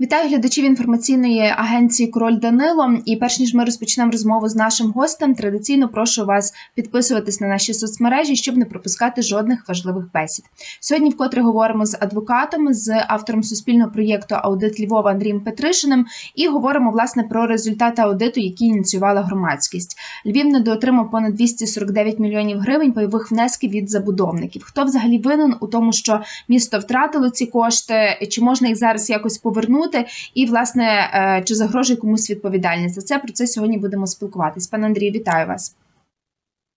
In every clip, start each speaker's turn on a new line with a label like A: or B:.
A: Вітаю глядачів інформаційної агенції Король Данило. І перш ніж ми розпочнемо розмову з нашим гостем, традиційно прошу вас підписуватись на наші соцмережі, щоб не пропускати жодних важливих бесід. Сьогодні вкотре говоримо з адвокатом, з автором суспільного проєкту Аудит Львова Андрієм Петришиним і говоримо власне про результати аудиту, які ініціювала громадськість. Львів недоотримав понад 249 мільйонів гривень пайових внесків від забудовників. Хто взагалі винен у тому, що місто втратило ці кошти? Чи можна їх зараз якось повернути? І власне е, чи загрожує комусь відповідальність за це? Про це сьогодні будемо спілкуватись. Пане Андрію, вітаю вас.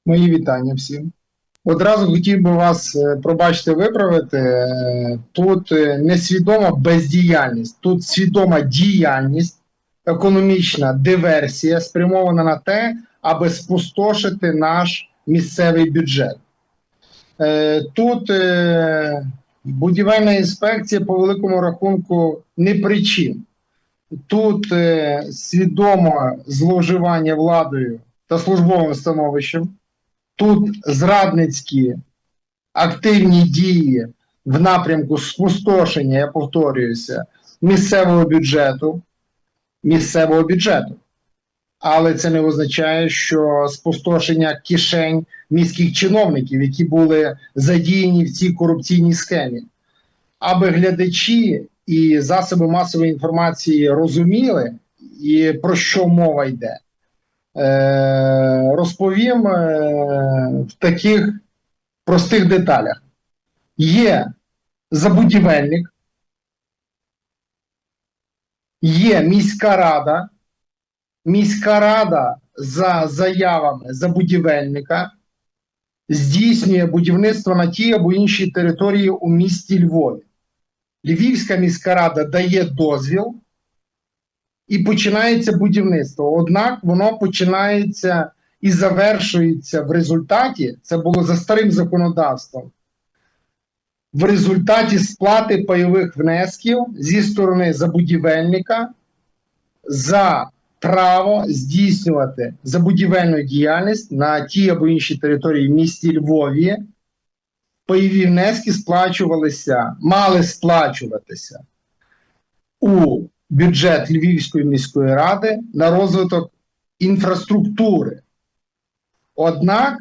B: Мої вітання всім. Одразу хотів би вас, е, пробачте, виправити. Е, Тут е, не свідома бездіяльність, тут свідома діяльність, економічна диверсія, спрямована на те, аби спустошити наш місцевий бюджет. Тут будівельна інспекція по великому рахунку не причин. Тут е, свідоме зловживання владою та службовим становищем. Тут зрадницькі активні дії в напрямку спустошення, я повторююся, місцевого бюджету, місцевого бюджету. Але це не означає, що спустошення кишень міських чиновників, які були задіяні в цій корупційній схемі. Аби глядачі і засоби масової інформації розуміли, і про що мова йде. Е, розповім е, в таких простих деталях. Є забудівельник, є міська рада, міська рада за заявами забудівельника здійснює будівництво на тій або іншій території у місті Львові. Львівська міська рада дає дозвіл і починається будівництво. Однак воно починається і завершується в результаті, це було за старим законодавством, в результаті сплати пайових внесків зі сторони забудівельника за право здійснювати забудівельну діяльність на тій або іншій території в місті Львові. Пайові внески сплачувалися, мали сплачуватися у бюджет Львівської міської ради на розвиток інфраструктури. Однак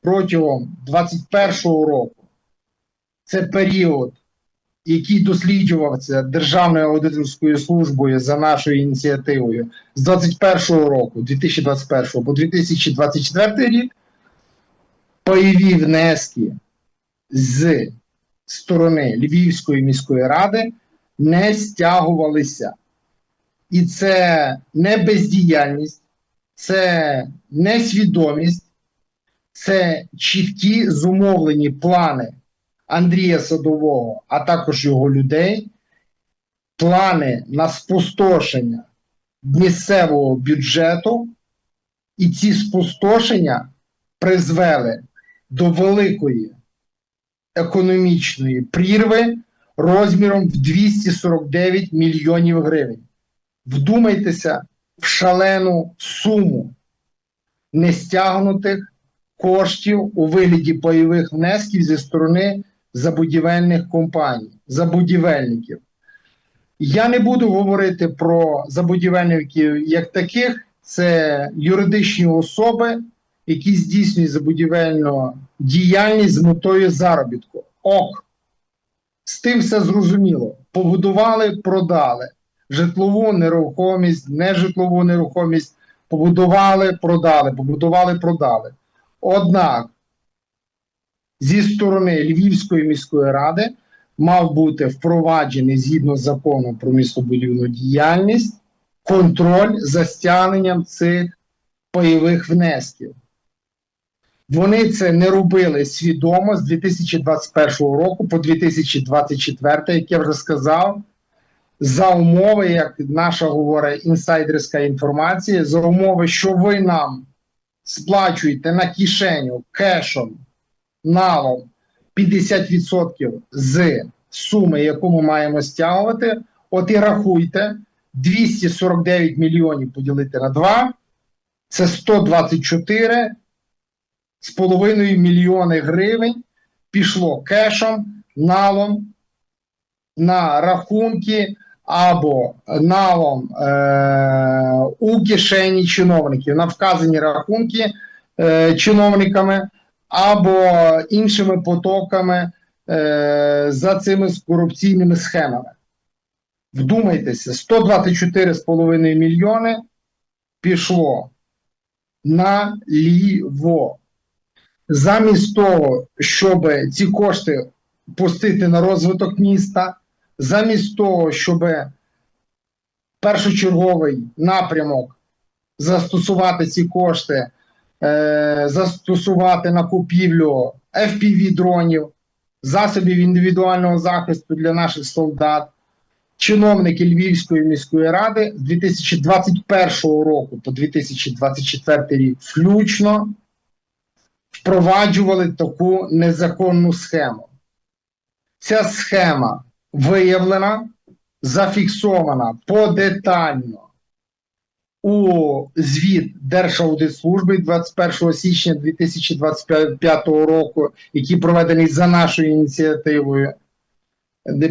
B: протягом 2021 року це період, який досліджувався Державною аудиторською службою за нашою ініціативою з 2021 року, 2021 по 2024 рік, пайові внески з сторони Львівської міської ради не стягувалися. І це не бездіяльність, це несвідомість, це чіткі зумовлені плани Андрія Садового, а також його людей, плани на спустошення місцевого бюджету, і ці спустошення призвели до великої економічної прірви розміром в 249 мільйонів гривень. Вдумайтеся в шалену суму нестягнутих коштів у вигляді пайових внесків зі сторони забудівельних компаній, забудівельників. Я не буду говорити про забудівельників як таких, це юридичні особи, які здійснюють забудівельну діяльність з метою заробітку. Ок, з тим все зрозуміло. Побудували, продали житлову нерухомість, нежитлову нерухомість, побудували, продали, побудували, продали. Однак зі сторони Львівської міської ради мав бути впроваджений згідно з законом про містобудівну діяльність контроль за стягненням цих пайових внесків. Вони це не робили свідомо з 2021 року по 2024, як я вже сказав, за умови, як наша говорить інсайдерська інформація, за умови, що ви нам сплачуєте на кишеню кешом, налом 50% з суми, яку ми маємо стягувати, от і рахуйте, 249 мільйонів поділити на 2, це 124 з половиною мільйони гривень пішло кешом, налом на рахунки або налом е, у кишені чиновників на вказані рахунки е, чиновниками, або іншими потоками е, за цими корупційними схемами. Вдумайтеся, 124,5 мільйони пішло наліво. Замість того, щоб ці кошти пустити на розвиток міста, замість того, щоб першочерговий напрямок застосувати ці кошти, е, застосувати на купівлю FPV-дронів, засобів індивідуального захисту для наших солдат, чиновники Львівської міської ради з 2021 року по 2024 рік включно впроваджували таку незаконну схему. Ця схема виявлена, зафіксована подетально у звіт Держаудитслужби 21 січня 2025 року, який проведений за нашою ініціативою,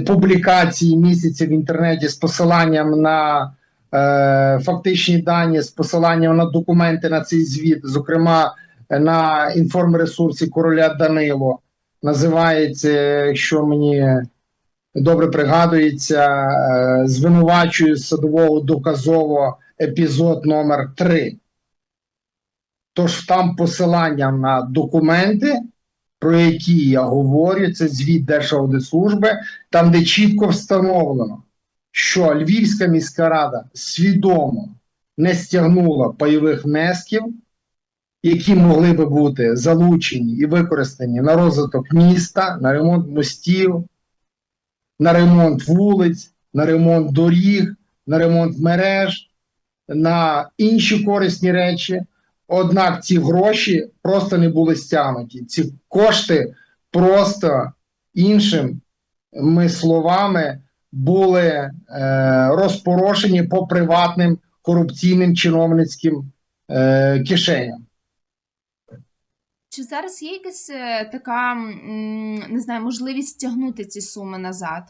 B: публікації місяця в інтернеті з посиланням на е, фактичні дані, з посиланням на документи на цей звіт, зокрема на інформресурсі короля Данило. Називається, якщо мені добре пригадується, е, звинувачую садового доказово епізод номер 3 Тож там посилання на документи, про які я говорю, це звіт Держаудитслужби, там, де чітко встановлено, що Львівська міська рада свідомо не стягнула пайових внесків, які могли би бути залучені і використані на розвиток міста, на ремонт мостів, на ремонт вулиць, на ремонт доріг, на ремонт мереж, на інші корисні речі. Однак ці гроші просто не були стягнуті. Ці кошти просто іншими словами були е, розпорошені по приватним корупційним чиновницьким е, кишеням.
A: Чи зараз є якась е, така не знаю, можливість стягнути ці суми назад?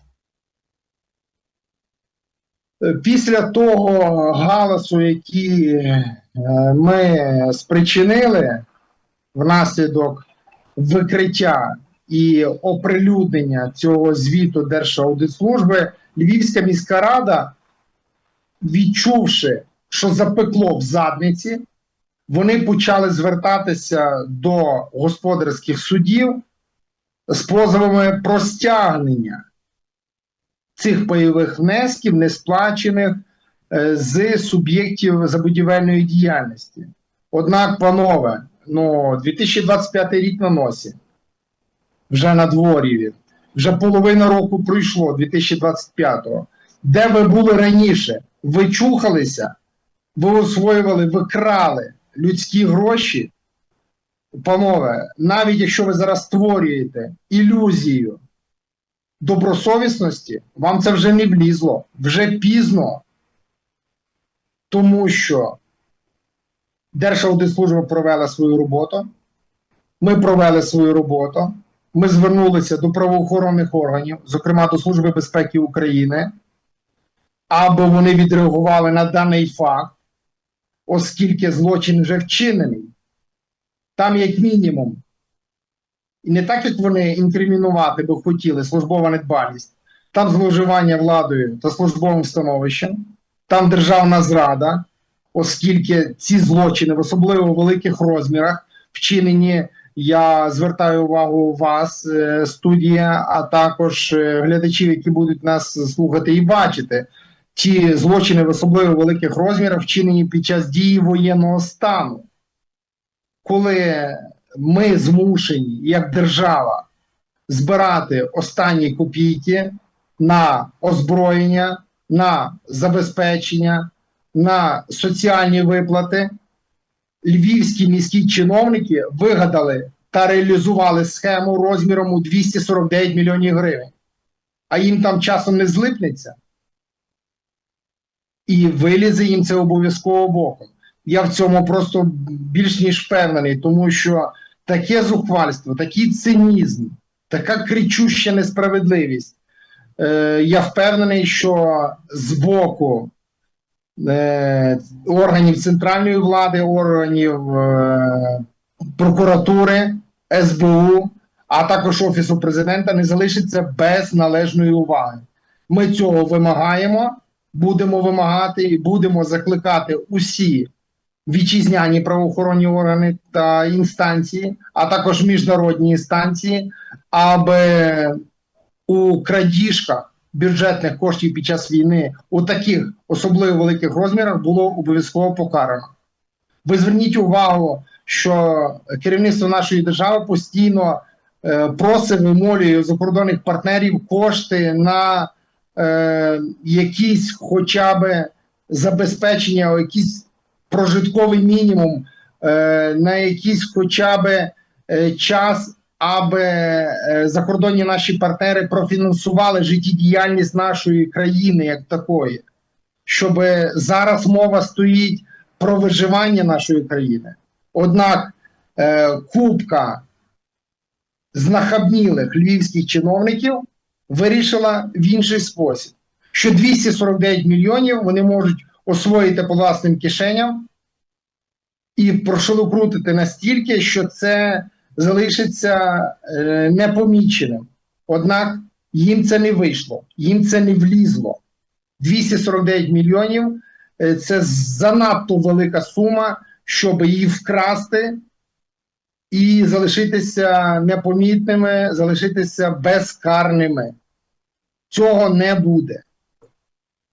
B: Після того галасу, який е, ми спричинили внаслідок викриття і оприлюднення цього звіту Держаудитслужби, Львівська міська рада, відчувши, що запекло в задниці, вони почали звертатися до господарських судів з позовами про стягнення цих пайових внесків, не сплачених е, з суб'єктів забудівельної діяльності. Однак, панове, ну, 2025 рік на носі, вже на дворі, вже половина року пройшло 2025-го. Де ви були раніше? Ви чухалися, ви освоювали, ви крали людські гроші. Панове, навіть якщо ви зараз створюєте ілюзію добросовісності, вам це вже не влізло, вже пізно, тому що Держаудитслужба провела свою роботу, ми провели свою роботу, ми звернулися до правоохоронних органів, зокрема до Служби безпеки України, аби вони відреагували на даний факт, оскільки злочин вже вчинений. Там, як мінімум, і не так, як вони інкримінувати би хотіли службова недбалість, там зловживання владою та службовим становищем, там державна зрада, оскільки ці злочини в особливо великих розмірах вчинені. Я звертаю увагу вас, е, студія, а також е, глядачів, які будуть нас слухати і бачити. Ті злочини в особливо великих розмірах вчинені під час дії воєнного стану, коли ми змушені як держава збирати останні копійки на озброєння, на забезпечення, на соціальні виплати. Львівські міські чиновники вигадали та реалізували схему розміром у 249 мільйонів гривень, а їм там часом не злипнеться. І вилізе їм це обов'язково боком. Я в цьому просто більш ніж впевнений, тому що таке зухвальство, такий цинізм, така кричуща несправедливість е, я впевнений, що з боку е, органів центральної влади, органів е, прокуратури, СБУ, а також Офісу президента не залишиться без належної уваги. Ми цього вимагаємо, будемо вимагати і будемо закликати усі вітчизняні правоохоронні органи та інстанції, а також міжнародні інстанції, аби у крадіжках бюджетних коштів під час війни у таких особливо великих розмірах було обов'язково покарано. Ви зверніть увагу, що керівництво нашої держави постійно е, просить, вимолює закордонних партнерів кошти на е, якісь хоча б забезпечення, якийсь прожитковий мінімум, е, на якийсь хоча б е, час, аби е, закордонні наші партнери профінансували життєдіяльність нашої країни як такої, щоб зараз мова стоїть про виживання нашої країни. Однак е, кубка знахабнілих львівських чиновників вирішила в інший спосіб, що 249 мільйонів вони можуть освоїти по власним кишеням і прошелокрутити настільки, що це залишиться е, непоміченим. Однак їм це не вийшло, їм це не влізло. 249 мільйонів е, це занадто велика сума, щоб її вкрасти і залишитися непомітними, залишитися безкарними. Цього не буде.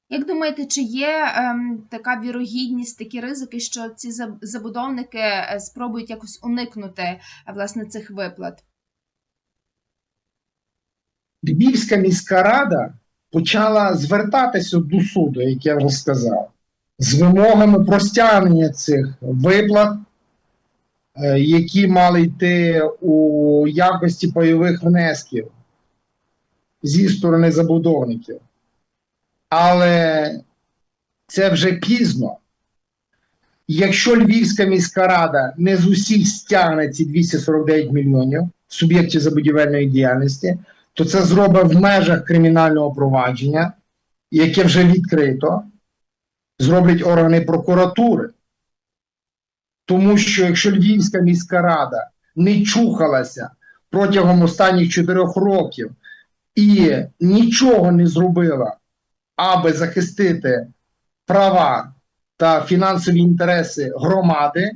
A: Як думаєте, чи є ем, така вірогідність, такі ризики, що ці забудовники е, спробують якось уникнути е, власне цих виплат?
B: Львівська міська рада почала звертатися до суду, як я вже сказав, з вимогами про стягнення цих виплат, е, які мали йти у якості пайових внесків зі сторони забудовників. Але це вже пізно. Якщо Львівська міська рада не з усіх стягне ці 249 мільйонів суб'єктів забудівельної діяльності, то це зробить в межах кримінального провадження, яке вже відкрито, зроблять органи прокуратури. Тому що якщо Львівська міська рада не чухалася протягом останніх чотирьох років і нічого не зробила, аби захистити права та фінансові інтереси громади,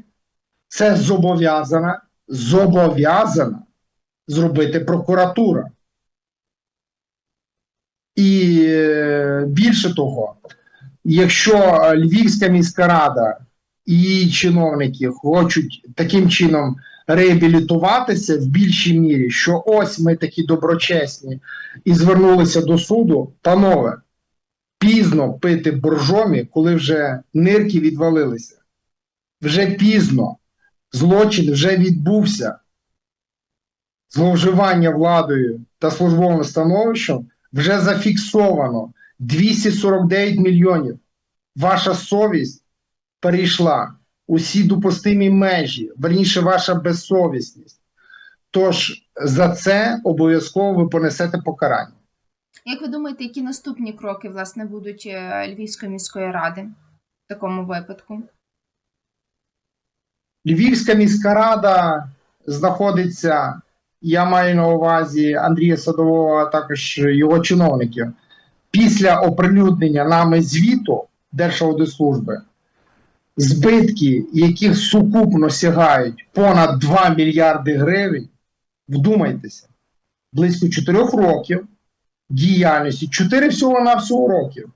B: це зобов'язана зобов'язана зробити прокуратура. І е, більше того, якщо Львівська міська рада і чиновники хочуть таким чином реабілітуватися в більшій мірі, що ось ми такі доброчесні і звернулися до суду, панове, пізно пити боржомі, коли вже нирки відвалилися. Вже пізно. Злочин вже відбувся. Зловживання владою та службовим становищем вже зафіксовано 249 мільйонів. Ваша совість перейшла усі допустимі межі, верніше, ваша безсовісність. Тож за це обов'язково ви понесете покарання.
A: Як ви думаєте, які наступні кроки власне будуть е, Львівської міської ради в такому випадку?
B: Львівська міська рада знаходиться, я маю на увазі Андрія Садового, а також його чиновників. Після оприлюднення нами звіту Держаудитслужби, збитки, яких сукупно сягають понад 2 мільярди гривень, вдумайтеся, близько 4 років діяльності, 4 всього на всього років,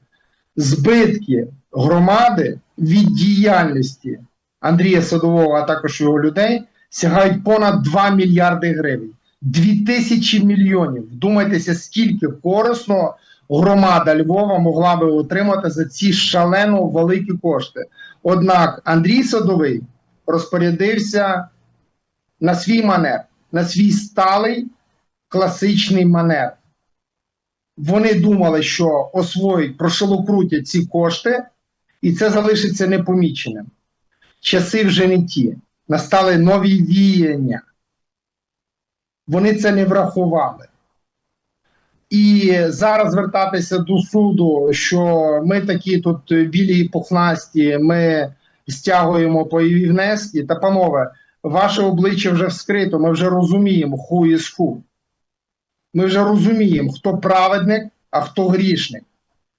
B: збитки громади від діяльності Андрія Садового, а також його людей, сягають понад 2 мільярди гривень. 2000 мільйонів. Вдумайтеся, скільки корисно громада Львова могла би отримати за ці шалено великі кошти. Однак Андрій Садовий розпорядився на свій манер, на свій сталий класичний манер. Вони думали, що освоїть, прошелокрутять ці кошти, і це залишиться непоміченим. Часи вже не ті. Настали нові віяння. Вони це не врахували. І зараз звертатися до суду, що ми такі тут білі і пухнасті, ми стягуємо пайові внески. Та панове, ваше обличчя вже вскрито, ми вже розуміємо, who is who. Ми вже розуміємо, хто праведник, а хто грішник.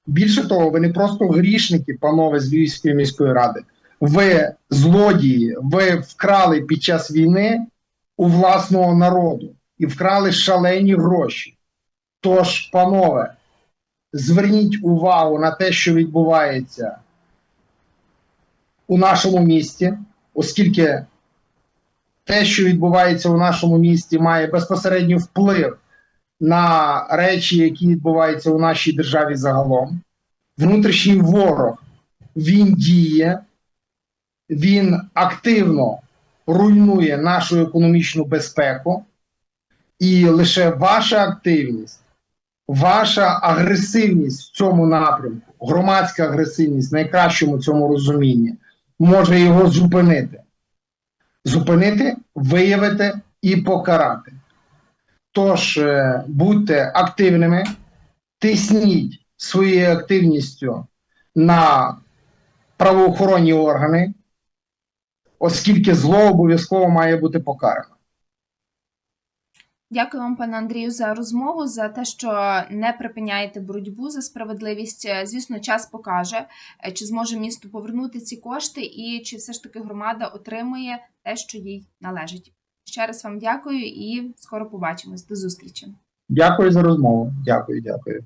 B: Більше того, ви не просто грішники, панове з Львівської міської ради. Ви злодії, ви вкрали під час війни у власного народу і вкрали шалені гроші. Тож, панове, зверніть увагу на те, що відбувається у нашому місті, оскільки те, що відбувається у нашому місті, має безпосередній вплив на речі, які відбуваються у нашій державі загалом. Внутрішній ворог він діє, він активно руйнує нашу економічну безпеку, і лише ваша активність, ваша агресивність в цьому напрямку, громадська агресивність в найкращому цьому розумінні, може його зупинити. Зупинити, виявити і покарати. Тож е, будьте активними, тисніть своєю активністю на правоохоронні органи, оскільки зло обов'язково має бути покарано.
A: Дякую вам, пане Андрію, за розмову, за те, що не припиняєте боротьбу за справедливість. Звісно, час покаже, е, чи зможе місто повернути ці кошти, і чи все ж таки громада отримує те, що їй належить. Ще раз вам дякую і скоро побачимось. До зустрічі.
B: Дякую за розмову. Дякую, дякую.